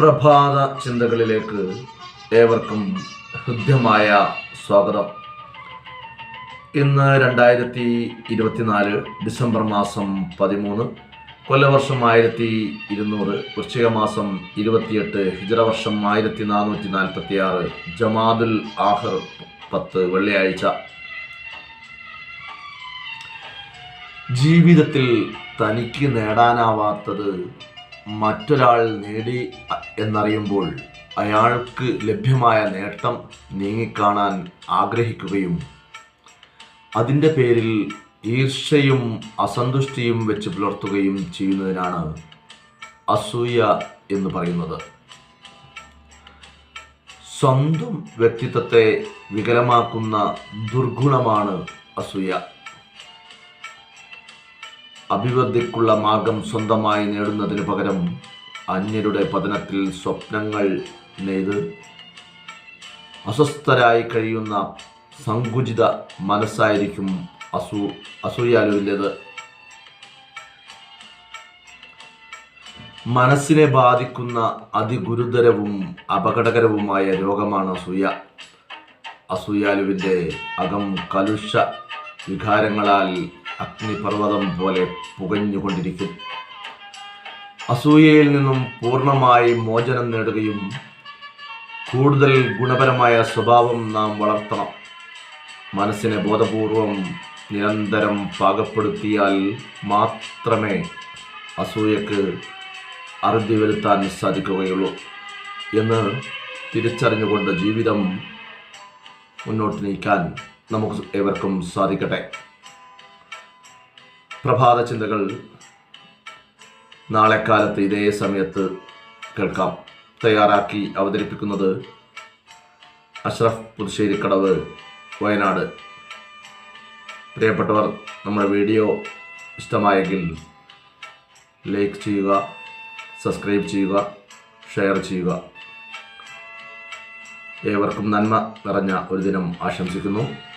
പ്രഭാത ചിന്തകളിലേക്ക് ഏവർക്കും ഹൃദ്യമായ സ്വാഗതം. ഇന്ന് രണ്ടായിരത്തി ഇരുപത്തിനാല് ഡിസംബർ മാസം പതിമൂന്ന് കൊല്ലവർഷം ആയിരത്തി ഇരുന്നൂറ് വൃശ്ചിക മാസം ഇരുപത്തിയെട്ട് ഹിജറ വർഷം ആയിരത്തി നാനൂറ്റി നാൽപ്പത്തി ആറ് ജമാദുൽ ആഹർ പത്ത് വെള്ളിയാഴ്ച. ജീവിതത്തിൽ തനിക്ക് നേടാനാവാത്തത് മറ്റൊരാൾ നേടി എന്നറിയുമ്പോൾ അയാൾക്ക് ലഭ്യമായ നേട്ടം നീങ്ങിക്കാണാൻ ആഗ്രഹിക്കുകയും അതിന്റെ പേരിൽ ഈർഷയും അസന്തുഷ്ടിയും വെച്ച് പുലർത്തുകയും ചെയ്യുന്നതിനാണ് അസൂയ എന്ന് പറയുന്നത്. സ്വന്തം വ്യക്തിത്വത്തെ വികലമാക്കുന്ന ദുർഗുണമാണ് അസൂയ. അഭിവൃദ്ധിക്കുള്ള മാർഗം സ്വന്തമായി നേടുന്നതിന് പകരം അന്യരുടെ പതനത്തിൽ സ്വപ്നങ്ങൾ നെയ്ത് അസ്വസ്ഥരായി കഴിയുന്ന സങ്കുചിത മനസ്സായിരിക്കും അസൂ അസൂയാലുവിന്റെത്. മനസ്സിനെ ബാധിക്കുന്ന അതിഗുരുതരവും അപകടകരവുമായ രോഗമാണ് അസൂയ. അസൂയാലുവിന്റെ അകം കലുഷ വികാരങ്ങളാൽ അഗ്നിപർവതം പോലെ പുകഞ്ഞുകൊണ്ടിരിക്കും. അസൂയയിൽ നിന്നും പൂർണമായി മോചനം നേടുകയും കൂടുതൽ ഗുണപരമായ സ്വഭാവം നാം വളർത്തണം. മനസ്സിനെ ബോധപൂർവം നിരന്തരം പാകപ്പെടുത്തിയാൽ മാത്രമേ അസൂയക്ക് അറുതി വരുത്താൻ സാധിക്കുകയുള്ളൂ എന്ന് തിരിച്ചറിഞ്ഞുകൊണ്ട് ജീവിതം മുന്നോട്ട് നീക്കാൻ നമുക്ക് ഏവർക്കും സാധിക്കട്ടെ. പ്രഭാത ചിന്തകൾ നാളെ കാലത്ത് ഇതേ സമയത്ത് കേൾക്കാം. തയ്യാറാക്കി അവതരിപ്പിക്കുന്നത് അഷ്റഫ് പുതുശ്ശേരിക്കടവ് വയനാട്. പ്രിയപ്പെട്ടവർ നമ്മുടെ വീഡിയോ ഇഷ്ടമായെങ്കിൽ ലൈക്ക് ചെയ്യുക സബ്സ്ക്രൈബ് ചെയ്യുക ഷെയർ ചെയ്യുക. ഏവർക്കും നന്മ നിറഞ്ഞ ഒരു ദിനം ആശംസിക്കുന്നു.